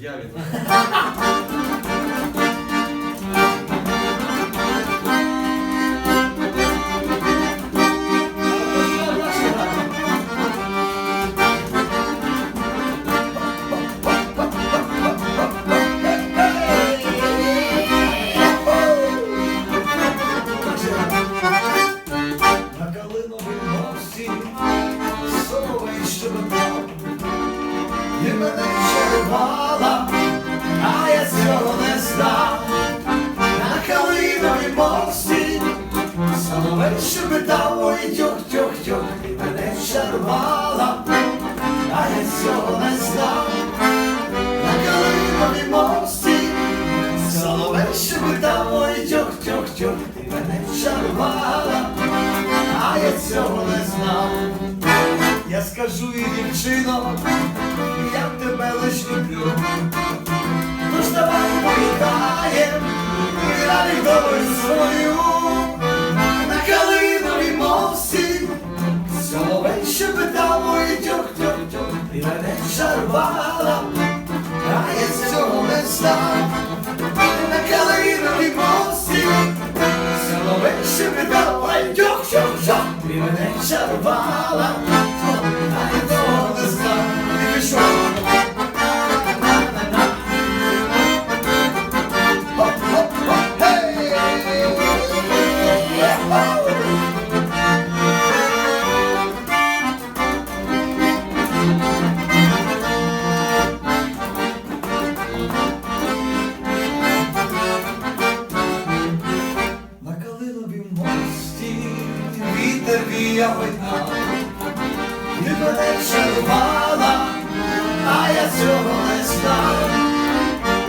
Я від. На калиновій мості соловей щебетав, і мене чарувала, а я цього не знав. На калиновій мості соловей щебетав, ой тьох-тьох-тьох, мене чарувала, а я цього не знав. На калиновій мості соловей щебетав, ой тьох-тьох-тьох, мене чарувала а я цього не знав. Я скажу і дівчино, і свою. На калиновій мості. Соловей щебетав, ой тьох-тьох-тьох, ти мене чарувала, а я цього не знав. На калиновій мості Соловей щебетав, ай тьох тьох тьох. Ти мене чарувала, віяв вина, і мене чарувала, а я цього не знав.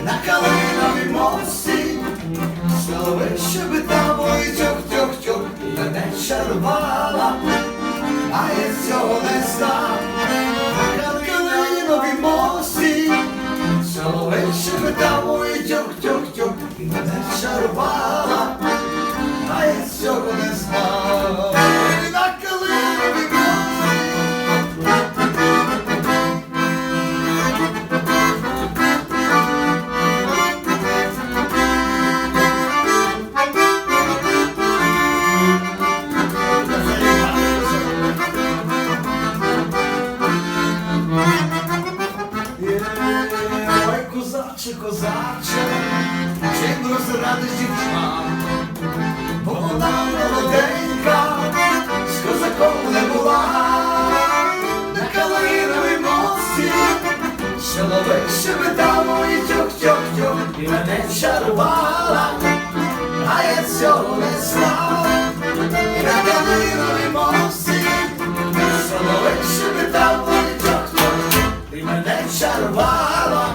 На калиновім мості соловей щебетав, ой тьох-тьох-тьох, мене чарувала, а я цього не знав. На калиновім мості соловей щебетав, ой тьох-тьох-тьох, мене чарувала, козаче, козаче, чим розрадиш дівчат, бо вона молоденька, з козаком не була, на калиновій мості, чоловік щебетав, і тьох-тьох-тьох, і мене чарувала, а я цього не знав, і на калиновій мості, чоловік щебетав, і тьох-тьох, і мене чарувала,